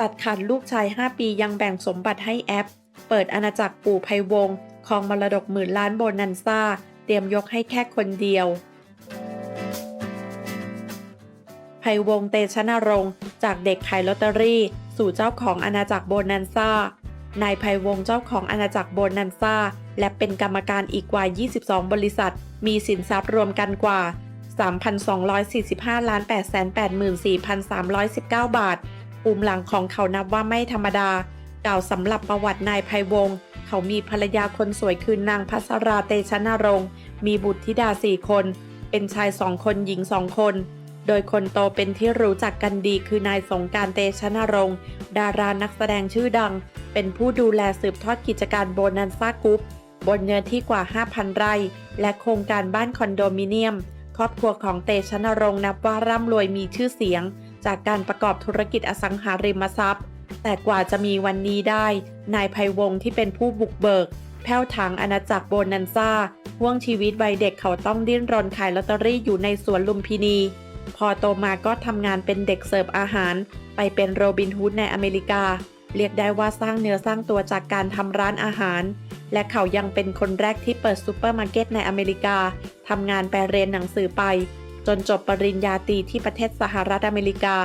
ตัดขาดลูกชาย 5 ปียังแบ่งสมบัติให้แอป เปิดอาณาจักรปู่ไพวงศ์ครองมรดกหมื่นล้านโบนันซ่า เตรียมยกให้แค่คนเดียวไพวงศ์เตชะนรงค์จากเด็กขายลอตเตอรี่ สู่เจ้าของอาณาจักรโบนันซ่า นายไพวงศ์เจ้าของอาณาจักรโบนันซ่า และเป็นกรรมการอีกกว่า 22 บริษัท มีสินทรัพย์รวมกันกว่า 3,245ล้าน884,319 บาทภูมิหลังของเขานับว่าไม่ธรรมดา กล่าวสำหรับประวัตินายไพวงศ์เขามีภรรยาคนสวยคือนางพัสราเตชะนรงค์มีบุตรธิดาสี่คน เป็นชายสองคนหญิงสองคน โดยคนโตเป็นที่รู้จักกันดีคือนายสงการเตชะนรงค์ดารานักแสดงชื่อดัง เป็นผู้ดูแลสืบทอดกิจการโบนันซ่ากรุ๊ปบนเนื้อที่กว่า 5,000 ไร่ และโครงการบ้านคอนโดมิเนียม ครอบครัวของเตชะนรงค์นับว่าร่ำรวยมีชื่อเสียง จากการประกอบธุรกิจอสังหาริมทรัพย์ แต่กว่าจะมีวันนี้ได้ นายไพวงศ์ที่เป็นผู้บุกเบิก แผ้วถางอาณาจักรโบนันซ่าห่วงชีวิตวัยเด็กเขาต้องดิ้นรนขายลอตเตอรี่อยู่ในสวนลุมพินี พอโตมาก็ทำงานเป็นเด็กเสิร์ฟอาหาร ไปเป็นโรบินฮูดในอเมริกา เรียกได้ว่าสร้างเนื้อสร้างตัวจากการทำร้านอาหารและเขายังเป็นคนแรกที่เปิดซูเปอร์มาร์เก็ตในอเมริกา ทำงานไปเรียนหนังสือไป จนจบปริญญาตรีที่ประเทศสหรัฐอเมริกา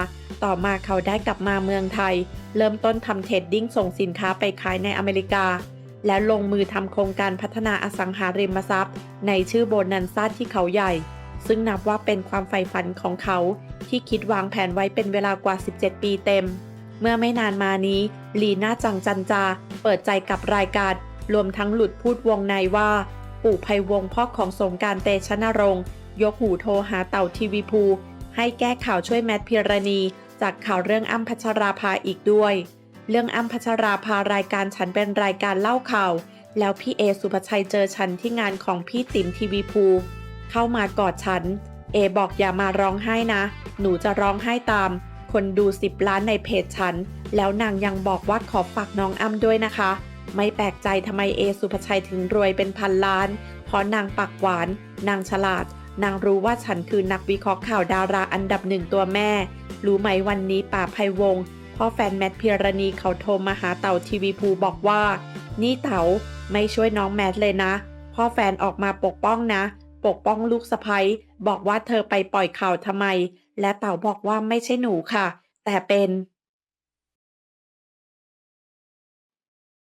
ต่อมาเขาได้กลับมาเมืองไทย เริ่มต้นทำเทรดดิ้งส่งสินค้าไปขายในอเมริกา และลงมือทำโครงการพัฒนาอสังหาริมทรัพย์ ในชื่อโบนันซ่าที่เขาใหญ่ ซึ่งนับว่าเป็นความใฝ่ฝันของเขา ที่คิดวางแผนไว้เป็นเวลากว่า 17 ปีเต็ม เมื่อไม่นานมานี้ ลีน่าจังจันจา เปิดใจกับรายการรวมทั้งหลุดพูดวงในว่า ปู่ไพวงพ่อของสงการเตชะนรงค์ยกหูโทรหาเต่าทีวีภู ให้แก้ข่าวช่วยแมทพิรณี จากข่าวเรื่องอ้ำพัชราภาอีกด้วย เรื่องอ้ำพัชราภารายการฉันเป็นรายการเล่าข่าว แล้วพี่เอสุภชัยเจอฉันที่งานของพี่ติ๋มทีวีภู เข้ามากอดฉัน เอบอกอย่ามาร้องไห้นะ หนูจะร้องไห้ตาม คนดู 10 ล้านในเพจฉัน แล้วนางยังบอกว่าขอฝากน้องอ้ำด้วยนะคะ ไม่แปลกใจทำไมเอสุภชัยถึงรวยเป็นพันล้าน เพราะนางปากหวาน นางฉลาด นางรู้ว่าฉันคือนักวิเคราะห์ข่าวดาราอันดับหนึ่งตัวแม่ รู้ไหมวันนี้ป่าไพวงพ่อแฟนแมทพิรณีเขาโทรมาหาเต่าทีวีภูบอกว่า นี่เต๋าไม่ช่วยน้องแมทเลยนะ พ่อแฟนออกมาปกป้องนะ ปกป้องลูกสะใภ้บอกว่าเธอไปปล่อยข่าวทำไม และเต๋าบอกว่าไม่ใช่หนูค่ะ แต่เป็น